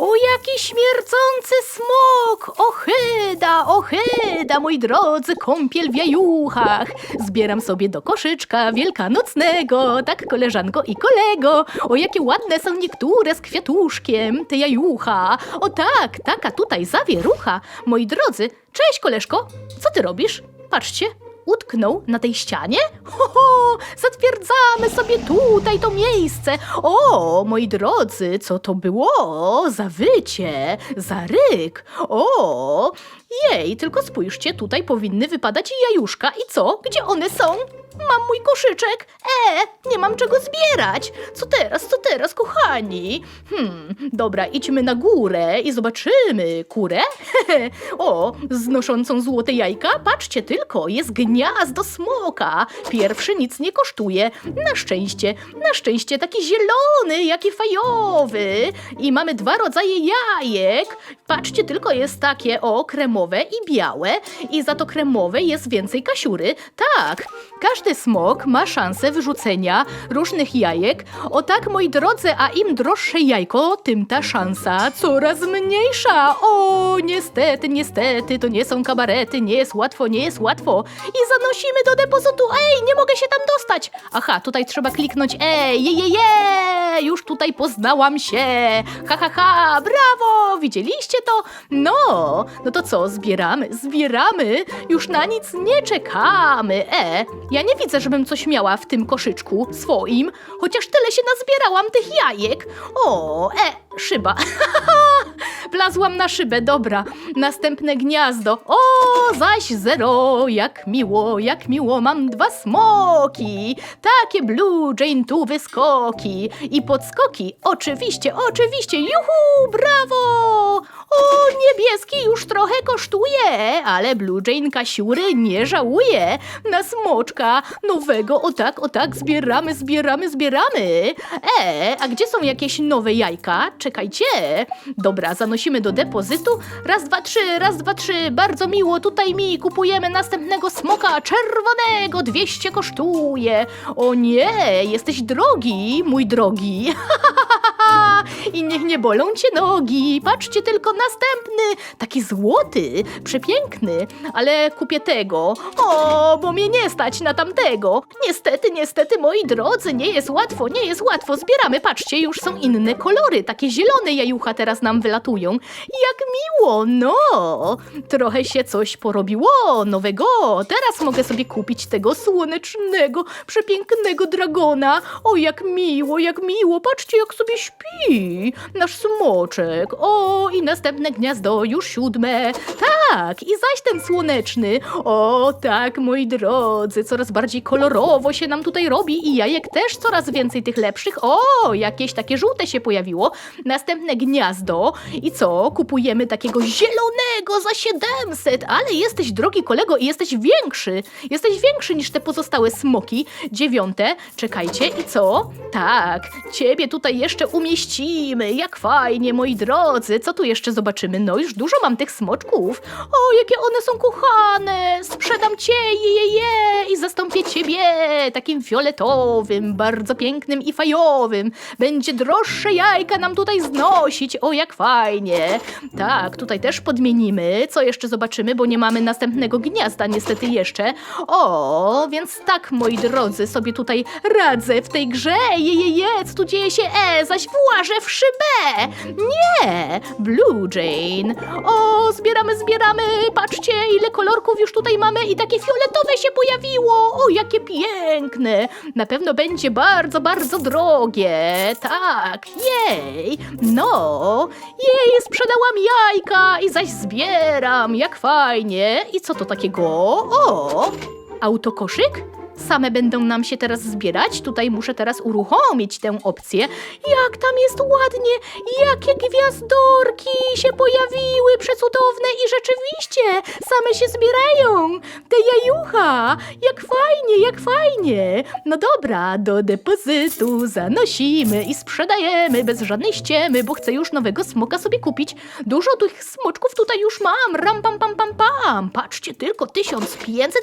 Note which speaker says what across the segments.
Speaker 1: O, jaki śmiercący smok! Ochyda, ochyda, moi drodzy, kąpiel w jajuchach. Zbieram sobie do koszyczka wielkanocnego, tak koleżanko i kolego. O, jakie ładne są niektóre z kwiatuszkiem, te jajucha. O tak, taka tutaj zawierucha. Moi drodzy, cześć koleżko, co ty robisz? Patrzcie, utknął na tej ścianie? Ho, ho, zatwierdzamy sobie tutaj to miejsce. O, moi drodzy, co to było? Za wycie, za ryk. O, jej, tylko spójrzcie, tutaj powinny wypadać jajuszka. I co? Gdzie one są? Mam mój koszyczek. E, nie mam czego zbierać. Co teraz, co teraz, kochani? Hmm, dobra, idźmy na górę i zobaczymy kurę. o, znoszącą złote jajka. Patrzcie tylko, jest gniazdo smoka. Pierwszy nic nie kosztuje. Na szczęście, na szczęście taki zielony, jaki fajowy. I mamy dwa rodzaje jajek. Patrzcie tylko, jest takie o kremowe i białe. I za to kremowe jest więcej kasiury. Tak, każdy smok ma szansę wyrzucenia różnych jajek. O tak, moi drodzy, a im droższe jajko, tym ta szansa coraz mniejsza. O, niestety, niestety, to nie są kabarety, nie jest łatwo, nie jest łatwo. I zanosimy do depozytu. Ej, nie mogę się tam dostać. Aha, tutaj trzeba kliknąć. Ej, je, je, je, już tutaj poznałam się. Ha, ha, ha, brawo, widzieliście to? No, no to co, zbieramy, zbieramy, już na nic nie czekamy. E, ja nie widzę, żebym coś miała w tym koszyczku swoim, chociaż tyle się nazbierałam tych jajek. O, e, szyba. Wlazłam na szybę, dobra. Następne gniazdo. O, zaś zero, jak miło, jak miło, mam dwa smoki. Takie Blue Jane tu wyskoki. I podskoki, oczywiście, oczywiście, juhu, brawo! O, niebieski już trochę kosztuje, ale Blue Jane Kasiury nie żałuje. Na smoczka nowego, o tak, o tak, zbieramy, zbieramy, zbieramy. E, a gdzie są jakieś nowe jajka? Czekajcie. Dobra, zanosimy do depozytu. Raz, dwa, trzy, raz, dwa, trzy. Bardzo miło, tutaj mi kupujemy następnego smoka czerwonego. 200 kosztuje. O nie, jesteś drogi, mój drogi. I niech nie bolą cię nogi. Patrzcie tylko następny. Taki złoty, przepiękny. Ale kupię tego. O, bo mnie nie stać na tamtego. Niestety, niestety, moi drodzy, nie jest łatwo, nie jest łatwo. Zbieramy, patrzcie, już są inne kolory. Takie zielone jajucha teraz nam wylatują. Jak miło, no. Trochę się coś porobiło nowego. Teraz mogę sobie kupić tego słonecznego, przepięknego dragona. O, jak miło, jak miło. Patrzcie, jak sobie śpi. Nasz smoczek. O, i następne gniazdo, już siódme. Tak, i zaś ten słoneczny. O, tak, moi drodzy, coraz bardziej kolorowo się nam tutaj robi i jajek też coraz więcej tych lepszych. O, jakieś takie żółte się pojawiło. Następne gniazdo. I co? Kupujemy takiego zielonego za 700, ale jesteś, drogi kolego, i jesteś większy. Jesteś większy niż te pozostałe smoki. Dziewiąte. Czekajcie, i co? Tak, ciebie tutaj jeszcze Jak fajnie, moi drodzy. Co tu jeszcze zobaczymy? No już dużo mam tych smoczków. O, jakie one są kochane. Sprzedam cię, je, je, je i zastąpię ciebie takim fioletowym, bardzo pięknym i fajowym. Będzie droższe jajka nam tutaj znosić. O, jak fajnie. Tak, tutaj też podmienimy. Co jeszcze zobaczymy, bo nie mamy następnego gniazda niestety jeszcze. O, więc tak, moi drodzy, sobie tutaj radzę w tej grze. Je, je, je, co tu dzieje się? E, zaś włażę w szybę. Nie, Blue Jane. O, zbieramy, zbieramy. Patrzcie, ile kolorków już tutaj mamy i takie fioletowe się pojawiło. O, jakie piękne. Na pewno będzie bardzo, bardzo drogie. Tak, jej. No, jej, sprzedałam jajka i zaś zbieram. Jak fajnie. I co to takiego? O, autokoszyk? Same będą nam się teraz zbierać. Tutaj muszę teraz uruchomić tę opcję. Jak tam jest ładnie! Jakie gwiazdorki się pojawiły przecudowne i rzeczywiście same się zbierają! Te jajucha! Jak fajnie, jak fajnie! No dobra, do depozytu zanosimy i sprzedajemy bez żadnej ściemy, bo chcę już nowego smoka sobie kupić. Dużo tych smoczków tutaj już mam. Ram pam pam pam pam. Patrzcie, tylko 1500.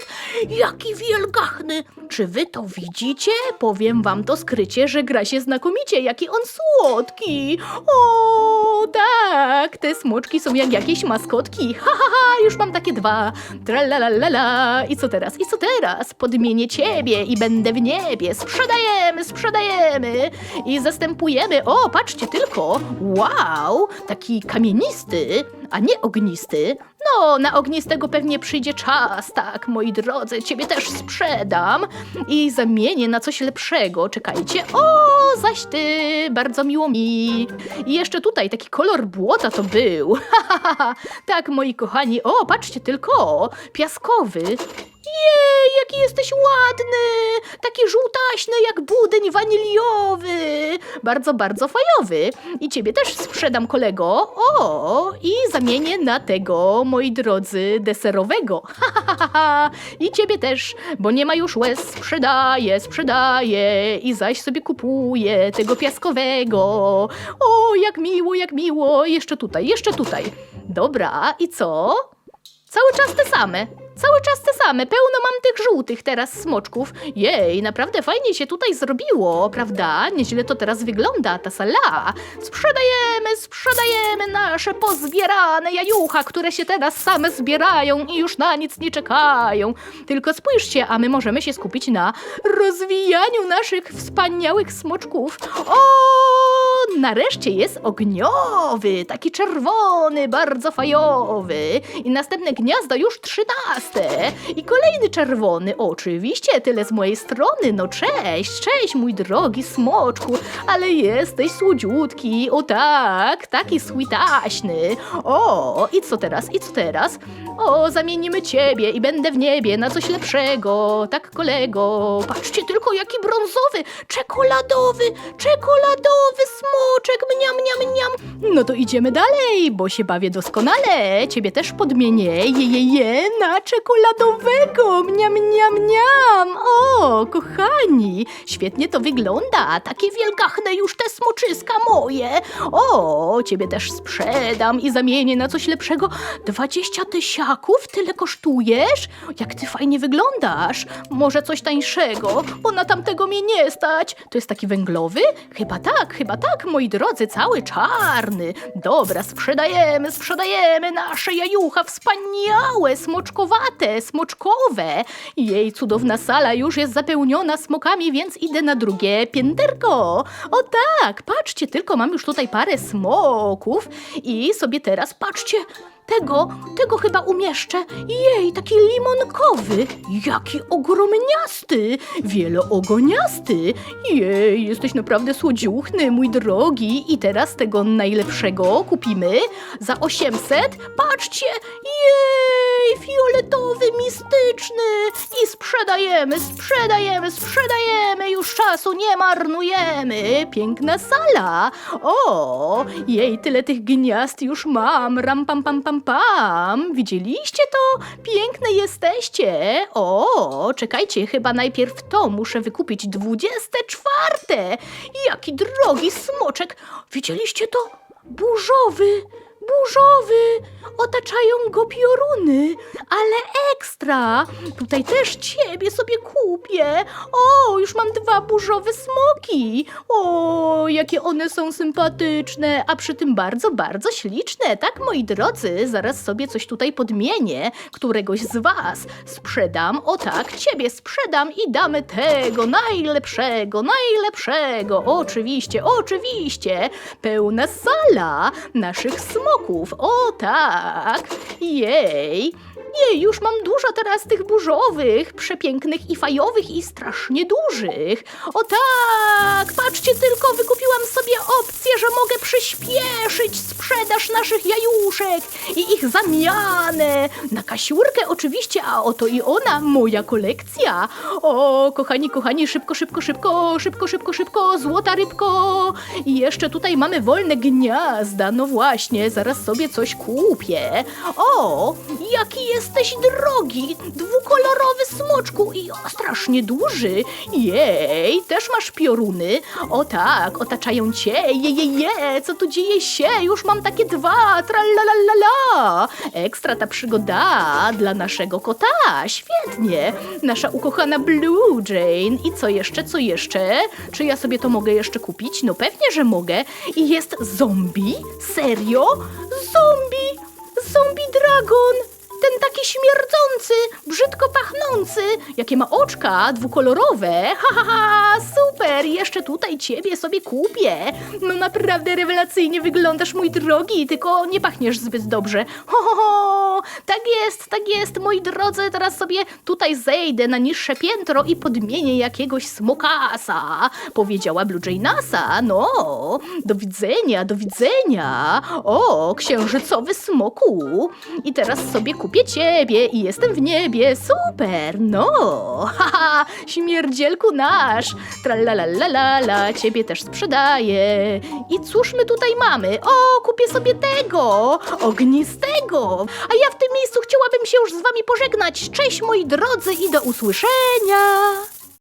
Speaker 1: Jaki wielgachny! Czy wy to widzicie? Powiem wam to skrycie, że gra się znakomicie. Jaki on słodki! O, tak! te smoczki są jak jakieś maskotki. Ha, ha, ha, już mam takie dwa. Tralalala. I co teraz? I co teraz? Podmienię ciebie i będę w niebie. Sprzedajemy, sprzedajemy. I zastępujemy. O, patrzcie tylko. Wow, taki kamienisty, a nie ognisty. No, na ognistego pewnie przyjdzie czas, tak, moi drodzy, ciebie też sprzedam i zamienię na coś lepszego. Czekajcie. O, zaś ty, bardzo miło mi. I jeszcze tutaj taki kolor błota to był. Tak, moi kochani. O, patrzcie tylko, piaskowy. Jej, jaki jesteś ładny! Taki żółtaśny jak budyń waniliowy. Bardzo, bardzo fajowy. I ciebie też sprzedam, kolego. O, i zamienię na tego, moi drodzy, deserowego. Ha, ha, ha, ha. I ciebie też, bo nie ma już łez. Sprzedaję, sprzedaję i zaś sobie kupuję tego piaskowego. O, jak miło, jak miło. Jeszcze tutaj, jeszcze tutaj. Dobra, i co? Cały czas te same. Cały czas te same. Pełno mam tych żółtych teraz smoczków. Jej, naprawdę fajnie się tutaj zrobiło, prawda? Nieźle to teraz wygląda, ta sala. Sprzedajemy, sprzedajemy nasze pozbierane jajucha, które się teraz same zbierają i już na nic nie czekają. Tylko spójrzcie, a my możemy się skupić na rozwijaniu naszych wspaniałych smoczków. O, nareszcie jest ogniowy, taki czerwony, bardzo fajowy. I następne gniazdo już trzynaste. I kolejny czerwony, oczywiście, tyle z mojej strony. No cześć, cześć mój drogi smoczku, ale jesteś słodziutki, o tak, taki sweetaśny. O, i co teraz, i co teraz? O, zamienimy ciebie i będę w niebie na coś lepszego, tak kolego. Patrzcie tylko, jaki brązowy, czekoladowy, czekoladowy smoczek, mniam, mniam, mniam. No to idziemy dalej, bo się bawię doskonale. Ciebie też podmienię, je, je, je, na czekoladowego, mniam, mniam, mniam. O, kochani, świetnie to wygląda, takie wielgachne już te smoczyska moje. O, ciebie też sprzedam i zamienię na coś lepszego. 20 tysiaków, tyle kosztujesz? Jak ty fajnie wyglądasz. Może coś tańszego, bo na tamtego mnie nie stać. To jest taki węglowy? Chyba tak, chyba tak, moi drodzy, cały czarny. Dobra, sprzedajemy, sprzedajemy nasze jajucha wspaniałe, smoczkowate, smoczkowe. Jej cudowna sala już jest zapełniona smokami, więc idę na drugie pięterko. O tak, patrzcie, tylko mam już tutaj parę smoków i sobie teraz patrzcie. Tego, tego chyba umieszczę. Jej, taki limonkowy. Jaki ogromniasty, wieloogoniasty. Jej, jesteś naprawdę słodziuchny, mój drogi. I teraz tego najlepszego kupimy za 800. Patrzcie, jej, fioletowy, mistyczny. I sprzedajemy, sprzedajemy, sprzedajemy. Już czasu nie marnujemy. Piękna sala. O, jej, tyle tych gniazd już mam. Ram, pam, pam, pam, pam. Widzieliście to? Piękne jesteście. O, czekajcie, chyba najpierw to muszę wykupić. Dwudzieste czwarte. Jaki drogi smoczek. Widzieliście to? Burzowy. Burzowy! Otaczają go pioruny, ale ekstra! Tutaj też ciebie sobie kupię. O, już mam dwa burzowe smoki. O, jakie one są sympatyczne, a przy tym bardzo, bardzo śliczne. Tak, moi drodzy, zaraz sobie coś tutaj podmienię. Któregoś z was sprzedam. O tak, ciebie sprzedam i damy tego najlepszego, najlepszego. Oczywiście, oczywiście. Pełna sala naszych smoków. O tak! Jej! Jej, już mam dużo teraz tych burzowych, przepięknych i fajowych i strasznie dużych. O tak! Patrzcie tylko, sobie że mogę przyspieszyć sprzedaż naszych jajuszek i ich zamianę na kasiurkę oczywiście, a oto i ona, moja kolekcja. O, kochani, kochani, szybko, szybko, szybko, szybko, szybko, szybko, złota rybko. I jeszcze tutaj mamy wolne gniazda, no właśnie, zaraz sobie coś kupię. O, jaki jesteś drogi, dwukolorowy smoczku i o, strasznie duży. Jej, też masz pioruny. O tak, otaczają cię, je, je, je, co tu dzieje się? Już mam takie dwa, tralalala. Ekstra ta przygoda dla naszego kota, świetnie. Nasza ukochana Blue Jane. I co jeszcze, co jeszcze? Czy ja sobie to mogę jeszcze kupić? No pewnie, że mogę. I jest zombie? Serio? zombie! Zombie dragon! Ten taki śmierdzący, brzydko pachnący, jakie ma oczka dwukolorowe. Ha, ha, ha, super! Jeszcze tutaj ciebie sobie kupię. No naprawdę rewelacyjnie wyglądasz, mój drogi, tylko nie pachniesz zbyt dobrze. Ho, ho, ho! Tak jest, tak jest, moi drodzy, teraz sobie tutaj zejdę na niższe piętro i podmienię jakiegoś smokasa, powiedziała Blue Jay Nasa. No, do widzenia, do widzenia. O, księżycowy smoku. I teraz sobie kupię ciebie i jestem w niebie. Super, no. Haha, śmierdzielku nasz. Tralalalala, ciebie też sprzedaję. I cóż my tutaj mamy? O, kupię sobie tego, ognistego. A ja w tym miejscu chciałabym się już z wami pożegnać. Cześć moi drodzy i do usłyszenia.